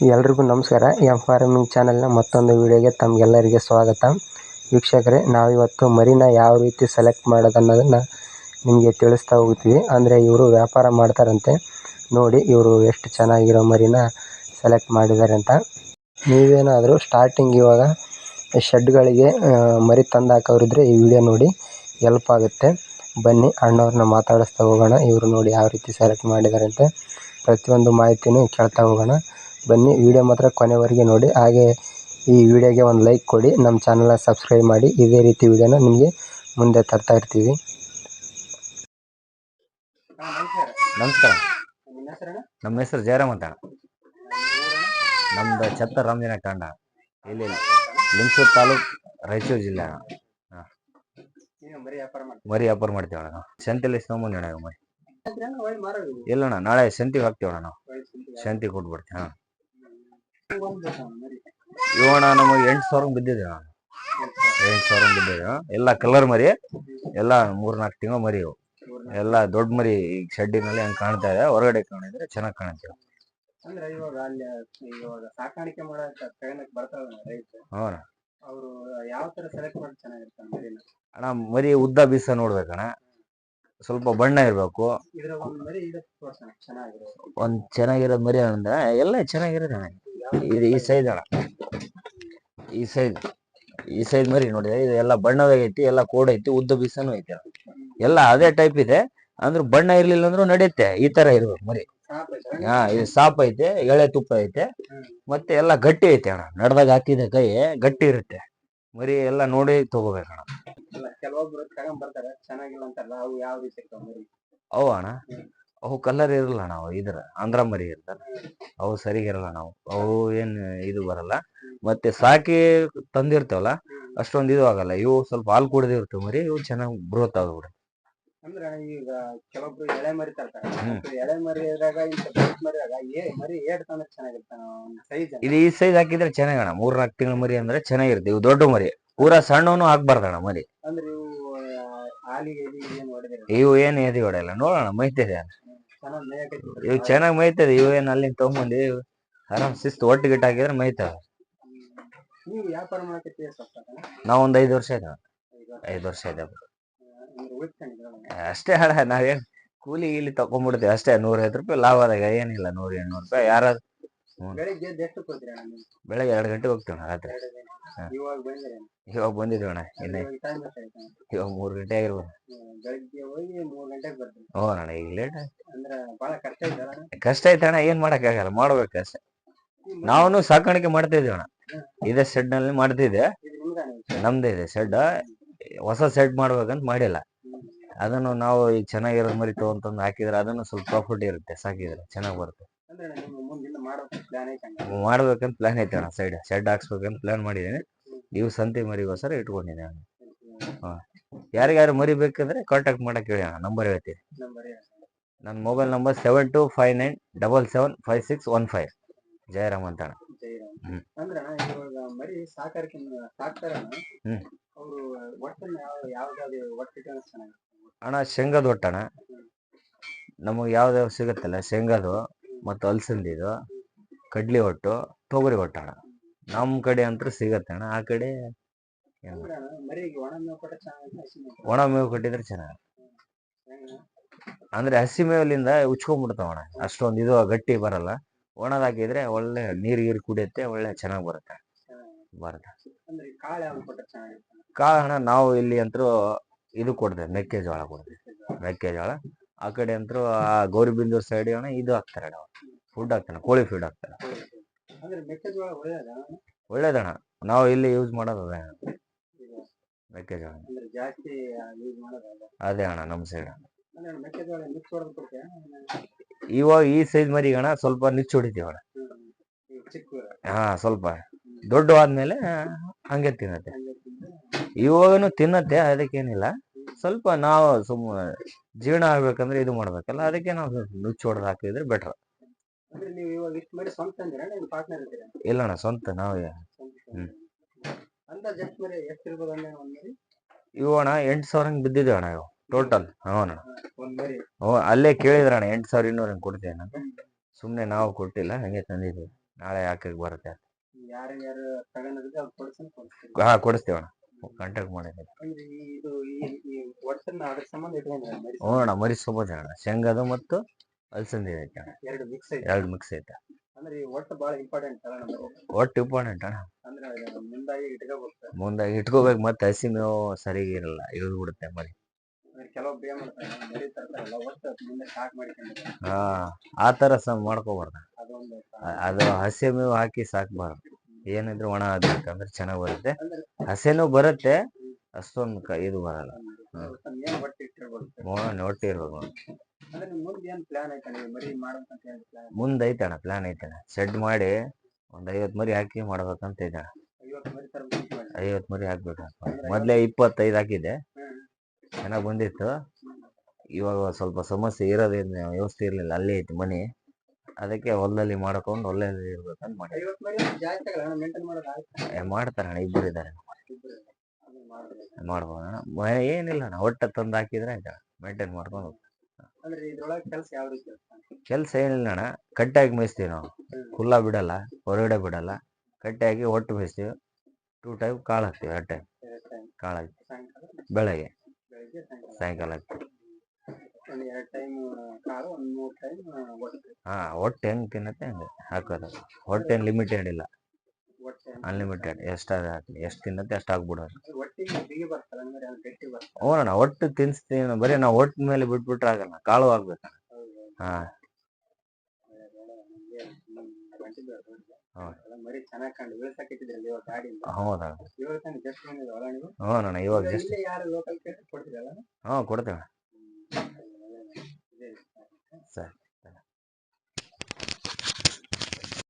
ಎಲ್ರಿಗೂ ನಮಸ್ಕಾರ. M farming ಚಾನಲ್ನ ಮತ್ತೊಂದು ವಿಡಿಯೋಗೆ ತಮಗೆಲ್ಲರಿಗೆ ಸ್ವಾಗತ. ವೀಕ್ಷಕರೇ, ನಾವಿವತ್ತು ಮರಿನ ಯಾವ ರೀತಿ ಸೆಲೆಕ್ಟ್ ಮಾಡೋದು ಅನ್ನೋದನ್ನು ನಿಮಗೆ ತಿಳಿಸ್ತಾ ಹೋಗ್ತೀವಿ. ಅಂದರೆ ಇವರು ವ್ಯಾಪಾರ ಮಾಡ್ತಾರಂತೆ. ನೋಡಿ, ಇವರು ಎಷ್ಟು ಚೆನ್ನಾಗಿರೋ ಮರಿನ ಸೆಲೆಕ್ಟ್ ಮಾಡಿದ್ದಾರೆ ಅಂತ. ನೀವೇನಾದರೂ ಸ್ಟಾರ್ಟಿಂಗ್ ಇವಾಗ ಶೆಡ್ಗಳಿಗೆ ಮರಿ ತಂದು ಹಾಕೋರಿದ್ರೆ ಈ ವಿಡಿಯೋ ನೋಡಿ ಎಲ್ಪ್ ಆಗುತ್ತೆ. ಬನ್ನಿ, ಅಣ್ಣವ್ರನ್ನ ಮಾತಾಡಿಸ್ತಾ ಹೋಗೋಣ. ಇವರು ನೋಡಿ ಯಾವ ರೀತಿ ಸೆಲೆಕ್ಟ್ ಮಾಡಿದ್ದಾರೆ ಅಂತ ಪ್ರತಿಯೊಂದು ಮಾಹಿತಿನೂ ಕೇಳ್ತಾ ಹೋಗೋಣ. ಬನ್ನಿ. ವಿಡಿಯೋ ಮಾತ್ರ ಕೊನೆವರೆಗೆ ನೋಡಿ. ಹಾಗೆ ಈ ವಿಡಿಯೋಗೆ ಒಂದು ಲೈಕ್ ಕೊಡಿ. ನಮ್ಮ ಚಾನಲ್ನ ಸಬ್ಸ್ಕ್ರೈಬ್ ಮಾಡಿ. ಇದೇ ರೀತಿ ವಿಡಿಯೋನ ನಿಮಗೆ ಮುಂದೆ ತರ್ತಾ ಇರ್ತೀವಿ. ನಮಸ್ಕಾರ. ನಮ್ಮ ಹೆಸರು ಜಯರಾಮ್ ಅಂತ. ನಮ್ದು ಛತ್ತ ರಾಮಜನ ಕಾಂಡ ಇಲ್ಲಿ ಲಿಂಗಸೂರು ತಾಲೂಕು ರಾಯಚೂರು ಜಿಲ್ಲೆ. ಮರಿ ವ್ಯಾಪಾರ ಮಾಡ್ತೀವಿ ಅಣ್ಣ. ನಾವು ಸಂತೆಲಿ ಇಸ್ಕೊಂಬಂದಿ ಅಣ್ಣ ಇಲ್ಲ ಅಣ್ಣ ನಾಳೆ ಸಂತಿಗೆ ಹಾಕ್ತೀವಿ ಅಣ್ಣ ನಾವು. ಸಂತಿಗೆ ಕೊಟ್ಬಿಡ್ತೀವಿ ಇವು ಅಣ್ಣ ನಮಗೆ ಎಂಟು ಸಾವಿರ ಬಿದ್ದಿದೆ ನಾನು ಎಂಟು ಸಾವಿರ ಬಿದ್ದಿದೆ ಎಲ್ಲ ಕಲರ್ ಮರಿ ಎಲ್ಲ ಮೂರ್ನಾಲ್ಕು ತಿಂಗಳು ಮರಿ ಇವು. ಎಲ್ಲ ದೊಡ್ಡ ಮರಿ ಈಗ ಶೆಡ್ಡಿನಲ್ಲಿ ಹಂಗೆ ಕಾಣ್ತಾ ಇದೆ. ಹೊರಗಡೆ ಕಾಣಿದ್ರೆ ಚೆನ್ನಾಗಿ ಕಾಣುತ್ತೆ ಅಂದ್ರೆ ಇವಾಗ ಅಲ್ಲಿ ಇವಾಗ ಸಾಕಾಣಿಕೆ ಮಾಡಕ್ ತಗೊಳಕ್ ಬರ್ತಾವಲ್ಲ ರೈತ ಹ್ಞೂ ಅಣ್ಣ ಅವರು ಯಾವ ತರ ಸೆಲೆಕ್ಟ್ ಮಾಡಿ ಚೆನ್ನಾಗಿರ್ತಾರೆ ಮರಿನ ಅಣ್ಣ ಮರಿ ಉದ್ದ ಬೀಸ ನೋಡ್ಬೇಕಣ್ಣ. ಸ್ವಲ್ಪ ಬಣ್ಣ ಇರಬೇಕು. ಇದ್ರ ಒಂದ್ ಮರಿ ಒಂದ್ ಚೆನ್ನಾಗಿರೋದ್ ಮರಿ ಅಂದ್ರೆ ಎಲ್ಲ ಚೆನ್ನಾಗಿರೋದ್ ಅಣ್ಣ. ಇದು ಈ ಸೈಜ್ ಅಣ್ಣ. ಈ ಸೈಜ್ ಈ ಸೈಜ್ ಮರಿ ನೋಡಿದ್ರೆ ಇದು ಎಲ್ಲ ಬಣ್ಣದಾಗೈತಿ ಎಲ್ಲ ಕೋಡ್ ಐತಿ ಉದ್ದ ಬೀಸನು ಐತಿ. ಎಲ್ಲ ಅದೇ ಟೈಪ್ ಇದೆ. ಅಂದ್ರೆ ಬಣ್ಣ ಇರ್ಲಿಲ್ಲ ಅಂದ್ರು ನಡೆಯುತ್ತೆ. ಈ ತರ ಇರ್ಬೇಕು ಮರಿ. ಹಾ ಇದು ಸಾಪ್ ಐತೆ ಎಳೆ ತುಪ್ಪ ಐತೆ ಮತ್ತೆ ಎಲ್ಲ ಗಟ್ಟಿ ಐತೆ ಅಣ್ಣ. ನಡ್ದಾಗ ಹಾಕಿದ ಕೈ ಗಟ್ಟಿ ಇರುತ್ತೆ. ಮರಿ ಎಲ್ಲ ನೋಡಿ ತಗೋಬೇಕಣ್ಣ ಕೆಲವೊಬ್ರು ತಗೊಂಡ್ ಬರ್ತಾರೆ ಚೆನ್ನಾಗಿಲ್ಲ ಅಂತಾರಲ್ಲ ಅವು ಯಾವ ರೀತಿ ಅವು ಅಣ್ಣ. ಅವು ಕಲರ್ ಇರಲ್ಲ ನಾವು ಇದ್ರ ಆಂಧ್ರ ಮರಿ ಇರ್ತಾರ ಅವು ಸರಿಗಿರಲ್ಲ ನಾವು. ಅವು ಏನ್ ಇದು ಬರಲ್ಲ. ಮತ್ತೆ ಸಾಕಿ ತಂದಿರ್ತೇವಲ್ಲ ಅಷ್ಟೊಂದು ಇದು ಆಗಲ್ಲ. ಇವು ಸ್ವಲ್ಪ ಹಾಲು ಕುಡ್ದಿರ್ತವೆ ಮರಿ ಇವು ಚೆನ್ನಾಗಿ ಬೃಹತ್ ಆಗ್ಬಿಡುತ್ತೆ ಅಂದ್ರೆ ಈಗ ಕೆಲವೊಬ್ರು ಎಳೆ ಮರಿ ತರ್ತಾರೆ. ಎಳೆ ಮರಿ ಇದ್ರಾಗ ಇಂಥ ದೊಡ್ಡ ಮರಿಯಾಗ ಏ ಮರಿ ಏಟ್ ತಂದ್ರೆ ಚೆನ್ನಾಗಿರ್ತಾನ ಒಂದು ಸೈಜ್ ಇದು ಈ ಸೈಜ್ ಹಾಕಿದ್ರೆ ಚೆನ್ನಾಗಣ ಮೂರ್ ನಾಲ್ಕು ತಿಂಗಳ ಮರಿ ಅಂದ್ರೆ ಚೆನ್ನಾಗಿರುತ್ತೆ ಇವು ದೊಡ್ಡ ಮರಿ. ಪೂರಾ ಸಣ್ಣವನು ಹಾಕ್ಬಾರ್ದಣ ಮರಿ. ಅಂದ್ರೆ ಇವು ಹಾಲಿಗೆ ಏನ್ ಇವು ಏನು ಎದಿ ಹೊಡೆಯಲ್ಲ? ನೋಡೋಣ ಮೇಯಕೈತಿ ಇವು ಚೆನ್ನಾಗ್ ಮೈತದ ಇವ್ ಏನ್ ಅಲ್ಲಿಂದ ತಗೊಂಬಂದಿ ಆರಾಮ್ ಶಿಸ್ತು ಒಟ್ಟು ಗಿಟ್ಟ ಹಾಕಿದ್ರೆ ಮೈತಾವ ನೀವು ವ್ಯಾಪಾರ ಮಾಡಕತ್ತಿ ಸ್ವಲ್ಪ? ನಾವ್ ಒಂದ್ ಐದು ವರ್ಷ ಆಯ್ತು ಐದ್ ವರ್ಷ ಆಯ್ತು ಅಷ್ಟೇ ಏನ್ ನಾವೇನ್ ಕೂಲಿ ಇಲ್ಲಿ ತಕೊಂಡ್ಬಿಡ್ತೀವಿ ಅಷ್ಟೇ ನೂರೈವತ್ತು ರೂಪಾಯಿ ಲಾಭ ಆದಾಗ ಏನಿಲ್ಲ ನೂರ ಎಂಟ್ನೂರು ರೂಪಾಯಿ ಯಾರಾದ್ರು ಬೆಳಿಗ್ಗೆ ಎರಡು ಗಂಟೆ ಹೋಗ್ತೀವಿ ರಾತ್ರಿ. ಇವಾಗ ಬಂದಿದ್ವಿ ಅಣ್ಣ ಇನ್ನೇ. ಇವಾಗ ಮೂರ್ ಗಂಟೆ ಆಗಿರ್ಬೋದು. ಹ್ಞೂ ಅಣ್ಣ ಈಗ ಲೇಟ್ ಕಷ್ಟ ಐತೆ ಅಣ್ಣ? ಏನ್ ಮಾಡಕ್ಕಾಗಲ್ಲ ಮಾಡ್ಬೇಕು ಅಷ್ಟೇ. ನಾವು ಸಾಕಾಣಿಕೆ ಮಾಡ್ತಾ ಇದ್ದೀವಿ ಅಣ್ಣ. ಇದೇ ಶೆಡ್ನಲ್ಲಿ ಮಾಡ್ತಿದ್ದೆ. ನಮ್ದೇ ಇದೆ ಶೆಡ್ ಹೊಸ ಶೆಡ್ ಮಾಡ್ಬೇಕಂತ ಮಾಡಿಲ್ಲ. ಅದನ್ನು ನಾವು ಈಗ ಚೆನ್ನಾಗಿರೋ ಮರಿ ತಗೊಂತಂದು ಹಾಕಿದ್ರೆ ಅದನ್ನು ಸ್ವಲ್ಪ ಪ್ರಾಫಿಟ್ ಇರುತ್ತೆ ಸಾಕಿದ್ರೆ ಚೆನ್ನಾಗಿ ಬರುತ್ತೆ. ಮಾಡ್ಬೇಕಂತ ಪ್ಲಾನ್ ಐತೆ ಅಣ್ಣ ಸೈಡ್ ಶೆಡ್ ಹಾಕ್ಸ್ಬೇಕಂತ ಪ್ಲಾನ್ ಮಾಡಿದ್ದೀನಿ. ನೀವು ಸಂತೆ ಮರಿಗೋಸ್ಕರ ಇಟ್ಕೊಂಡಿದ್ದೀನಿ ಅಣ್ಣ ಯಾರಿಗಾರು ಮರಿಬೇಕಂದ್ರೆ ಕಾಂಟ್ಯಾಕ್ಟ್ ಮಾಡೋಕೆ ಹೇಳಿ ಅಣ್ಣ ನಂಬರ್ ಹೇಳ್ತೀನಿ. ನನ್ನ mobile number seven two five nine double seven five six one five Jayaram ಅಂತ ಅಣ್ಣ. ಜೈರಾಮ್ ಹ್ಮ್. ಅಂದ್ರೆ ಅಣ್ಣ ಇವಾಗ ಮರಿ ಸಾಕಾರಿಕೆ ಸಾಕ್ತಾರಣ್ಣ ಹ್ಮ್. ಅವರು ಒಟ್ಟನ್ನ ಯಾವ ಯಾವ್ದಾದ್ರು ಒಟ್ಟು ಚೆನ್ನಾಗಿ ಅಣ್ಣ ಶೇಂಗಾದ ನಮಗೆ ಯಾವ್ದಾವ್ ಸಿಗುತ್ತಲ್ಲ ಶೇಂಗಾದು ಮತ್ತು ಅಲಸಂದಿದು. ಕಡ್ಲಿ ಹೊಟ್ಟು ತೊಗರಿ ಹೊಟ್ಟಣ ಅಣ್ಣ. ನಮ್ಮ ಕಡೆ ಅಂತೂ ಸಿಗತ್ತೆ ಅಣ್ಣ. ಆ ಕಡೆ ಒಣ ಮೇವು ಕಟ್ಟಿದ್ರೆ ಚೆನ್ನಾಗಿ? ಅಂದ್ರೆ ಹಸಿ ಮೇವಲಿಂದ ಉಚ್ಕೊಂಡ್ಬಿಡ್ತಾವ ಅಣ್ಣ. ಅಷ್ಟೊಂದು ಇದು ಗಟ್ಟಿ ಬರಲ್ಲ. ಒಣದಾಕಿದ್ರೆ ಒಳ್ಳೆ ನೀರು ಗೀರು ಕುಡಿಯುತ್ತೆ ಒಳ್ಳೆ ಚೆನ್ನಾಗಿ ಬರುತ್ತೆ. ಬರುತ್ತೆ. ಕಾಳು ಹಣ ನಾವು ಇಲ್ಲಿ ಅಂತೂ ಇದು ಕೊಡ್ತೇವೆ ಮೆಕ್ಕೆಜೋಳ ಕೊಡ್ತೇವೆ. ಮೆಕ್ಕೆಜೋಳ. ಆ ಕಡೆ ಅಂತೂ ಆ ಗೌರಿಬಿಂದೂರ್ ಸೈಡ್ ಅಣ್ಣ ಇದು ಹಾಕ್ತಾರೆ ಫುಡ್ ಹಾಕ್ತಾನೆ ಕೋಳಿ ಫೀಡ್ ಹಾಕ್ತಾನೆ. ಅಂದ್ರೆ ಮೆಕ್ಕೆಜೋಳ ಒಳ್ಳೆಯದ ಒಳ್ಳೇದಣ್ಣ. ನಾವು ಇಲ್ಲಿ ಯೂಸ್ ಮಾಡೋದು ಅದೇ ಅಣ್ಣ, ಮೆಕ್ಕೆಜೋಳ. ಅಂದ್ರೆ ಜಾಸ್ತಿ ಯೂಸ್ ಮಾಡೋದಲ್ಲ ಅದೇ? ಅಣ್ಣ ನಮ್ಮ ಸೈಡ್ ಅಂದ್ರೆ ಮೆಕ್ಕೆಜೋಳ ಮಿಕ್ಸ್ ಹೊಡೆದು ಕೊಡ್ತೀಯ? ಇವಾಗ ಈ ಸೈಜ್ ಮರಿಗಣ ಸ್ವಲ್ಪ ನಿಚ್ಚು ಹೊಡಿತೀವಿ ಅಣ್ಣ. ಈ ಚಿಕ್ಕ ಹಾ ಸ್ವಲ್ಪ. ದೊಡ್ಡ ಆದ್ಮೇಲೆ ಹಂಗೆ ತಿನ್ನತ್ತೆ. ಇವಾಗನು ತಿನ್ನತ್ತೆ ಅದಕ್ಕೇನಿಲ್ಲ. ಸ್ವಲ್ಪ ನಾವು ಸುಮ್ಮ ಜೀರ್ಣ ಆಗ್ಬೇಕಂದ್ರೆ ಇದು ಮಾಡ್ಬೇಕಲ್ಲ ಅದಕ್ಕೆ ನಾವು ಸ್ವಲ್ಪ ನುಚ್ಚು ಹೊಡೆದು ಹಾಕಿದ್ರೆ ಬೆಟರ್ ಅಂದ್ರೆ ನೀವು ಇವಾಗ ಇಷ್ಟು ಮರಿ ಸ್ವಂತ ಅಂದಿರ ನಿಮ್ಮ ಪಾರ್ಟ್ನರ್ ಇದ್ದೀರಾ ಇಲ್ಲಣ್ಣ ಸ್ವಂತ ನಾವೇ. ಹ್ಮ್. ಅಂದಾಜ್ ಎಷ್ಟು ಮರಿ ಎಷ್ಟಿರ್ಬೋದು ಅಂದ್ರೆ ಒಂದ್ ಮರಿ? ಇವು ಅಣ್ಣ ಎಂಟು ಸಾವಿರ ಹಂಗೆ ಬಿದ್ದಿದೆ ಅಣ್ಣ ಇವು. ಟೋಟಲ್ ಹ್ಞೂ ಅಣ್ಣ. ಒಂದ್ ಮರಿ. ಹ್ಞೂ ಅಲ್ಲೇ ಕೇಳಿದ್ರಣ್ಣ ಎಂಟು ಸಾವಿರ ಇನ್ನೂರು ಹಂಗೆ ಕೊಡ್ತೀವಿ ಅಂತ ಸುಮ್ಮನೆ ನಾವು ಕೊಟ್ಟಿಲ್ಲ ಹಂಗೆ ತಂದಿದ್ದೀವಿ ನಾಳೆ ಯಾಕೆ ಬರುತ್ತೆ ಯಾರು ಯಾರು ತಗೊಂಡಿದ್ರೆ ಅವ್ರು ಕೊಡ್ಸನ್ ಕೊಡ್ತೀವಿ ಹಾ ಕೊಡಿಸ್ತೇವಣ ಕಾಂಟ್ಯಾಕ್ಟ್ ಮಾಡಿದ್ದೀನಿ ಅಂದ್ರೆ ಈ ಇದು ಈ ಈ ಒಡ್ಸನ್ನ ಅದ್ರ ಸಂಬಂಧ ಇಟ್ಕೊಂಡ್ರೆ ಮರಿ? ಹ್ಞೂ ಅಣ್ಣ ಮರಿ ಸೊಬೋದ ಅಣ್ಣ. ಶೇಂಗಾದು ಮತ್ತು ಅಲಸಂದಿ ಐತೆ ಎರಡು ಮಿಕ್ಸ್ ಐತೆ. ಎರಡು ಮಿಕ್ಸ್ ಐತೆ? ಅಂದ್ರೆ ಒಟ್ಟು ಬಹಳ ಇಂಪಾರ್ಟೆಂಟ್ ಅಲ್ಲ ಒಟ್ಟು ಇಂಪಾರ್ಟೆಂಟ್ ಅಣ್ಣ. ಅಂದ್ರೆ ಮುಂದಾಗಿ ಇಟ್ಕೋಬೇಕು. ಮುಂದಾಗಿ ಇಟ್ಕೋಬೇಕು ಮತ್ತೆ ಹಸಿ ಮೇವು ಸರಿಗೆ ಇರಲ್ಲ ಇಳಿದು ಬಿಡುತ್ತೆ ಮರಿ. ಹಾ ಆ ತರ ಸಹ ಮಾಡ್ಕೋಬಾರ್ದ. ಅದು ಹಸಿ ಮೇವು ಹಾಕಿ ಸಾಕ್ಬಾರ್ದು. ಏನಿದ್ರು ಒಣ ಆಗ್ಬೇಕಂದ್ರೆ ಚೆನ್ನಾಗಿ ಬರುತ್ತೆ. ಹಸೆನೂ ಬರುತ್ತೆ ಅಷ್ಟೊಂದು ಇದು ಬರಲ್ಲ. ಹ್ಮ್. ಒಟ್ಟು ಇರ್ಬೇಕು ಅಂದ್ರೆ ನಿಮ್ ಮುಂದೆ ಏನ್ ಪ್ಲಾನ್ ಐತೆ ನೀವು? ಮರಿ ಮಾಡ್ಬೇಕಂತ ಏನ್ ಪ್ಲಾನ್ ಮುಂದೆ ಐತಣ್ಣ ಪ್ಲಾನ್ ಐತಣ್ಣ ಶೆಡ್ ಮಾಡಿ ಒಂದು ಐವತ್ತು ಮರಿ ಹಾಕಿ ಮಾಡ್ಬೇಕಂತ ಐವತ್ ಐವತ್ತು ಮರಿ ತರ್ಬೇಕು ಐವತ್ತು ಮರಿ ಹಾಕ್ಬೇಕಂತ ಮೊದಲೇ ಇಪ್ಪತ್ತೈದು ಹಾಕಿದ್ದೆ. ಹ್ಮ್. ಚೆನ್ನಾಗಿ ಬಂದಿತ್ತು. ಇವಾಗ ಸ್ವಲ್ಪ ಸಮಸ್ಯೆ ಇರೋದೇನ ವ್ಯವಸ್ಥೆ ಇರಲಿಲ್ಲ ಅಲ್ಲೇ ಐತಿ ಮನೆ. ಅದಕ್ಕೆ ಹೊಲದಲ್ಲಿ ಮಾಡ್ಕೊಂಡು ಹೊಲದಲ್ಲಿ ಇರ್ಬೇಕಂತ ಮಾಡಿ ಐವತ್ತು ಮರಿ ಜಾಸ್ತಿ ಆಗಲ್ಲ ಮೇಂಟೈನ್ ಮಾಡೋದು ಆಯ್ತು? ಮಾಡ್ತಾರಣ್ಣ ಇಬ್ಬರು ಇದ್ದಾರೆ ಮಾಡ್ಬೋದ ಅದನ್ನ ಮಾಡ್ಬೇಕು. ಮಾಡ್ಬೋದಣ್ಣ. ಏನಿಲ್ಲ ಅಣ್ಣ ಒಟ್ಟ ತಂದು ಹಾಕಿದ್ರೆ ಆಯ್ತಾ ಮೇಂಟೈನ್ ಮಾಡ್ಕೊಂಡು ಹೋಗ್ತೀವಿ. ಕೆಲಸ ಏನಿಲ್ಲ ಅಣ್ಣ. ಕಟ್ಟಾಗಿ ಮೇಯಿಸ್ತೀವಿ ನಾವು. ಕುಲ್ಲ ಬಿಡಲ್ಲ ಹೊರಗಡೆ ಬಿಡಲ್ಲ. ಕಟ್ಟಾಗಿ ಒಟ್ಟು ಮೇಯಿಸ್ತೀವಿ. ಟೂ ಟೈಮ್ ಕಾಳು ಹಾಕ್ತೀವಿ ಎರಡು ಟೈಮ್ ಕಾಳು ಹಾಕ್ತೀವಿ. ಬೆಳಗ್ಗೆ. ಸಾಯಂಕಾಲ. ಹಾಕ್ತೀವಿ. ಒಟ್ಟು. ಹಾ ಹೊಟ್ಟೆ ಹೆಂಗ್ ತಿನ್ನತ್ತೆ ಹಂಗೆ ಹಾಕೋದು. ಹೊಟ್ಟೆ ಲಿಮಿಟೆಡ್ ಇಲ್ಲ ಅನ್ಲಿಮಿಟೆಡ್ ಎಷ್ಟು ಹಾಕಿ ಎಷ್ಟು ತಿನ್ನತ್ತೆ ಅಷ್ಟು ಹಾಕ್ಬಿಡೋದು. ಅಣ್ಣ ಒಟ್ಟು ತಿನ್ಸ್ತೀನಿ ಬರೀ ನಾವು ಒಟ್ಟು ಮೇಲೆ ಬಿಟ್ಬಿಟ್ರೆ ಆಗಲ್ಲ ಕಾಳು ಆಗ್ಬೇಕ. ಹಾ. ಹೌದು. ಇವಾಗ ಜಸ್ಟ್ ಹ್ಞೂ ಕೊಡ್ತೇವೆ. ಸರಿ.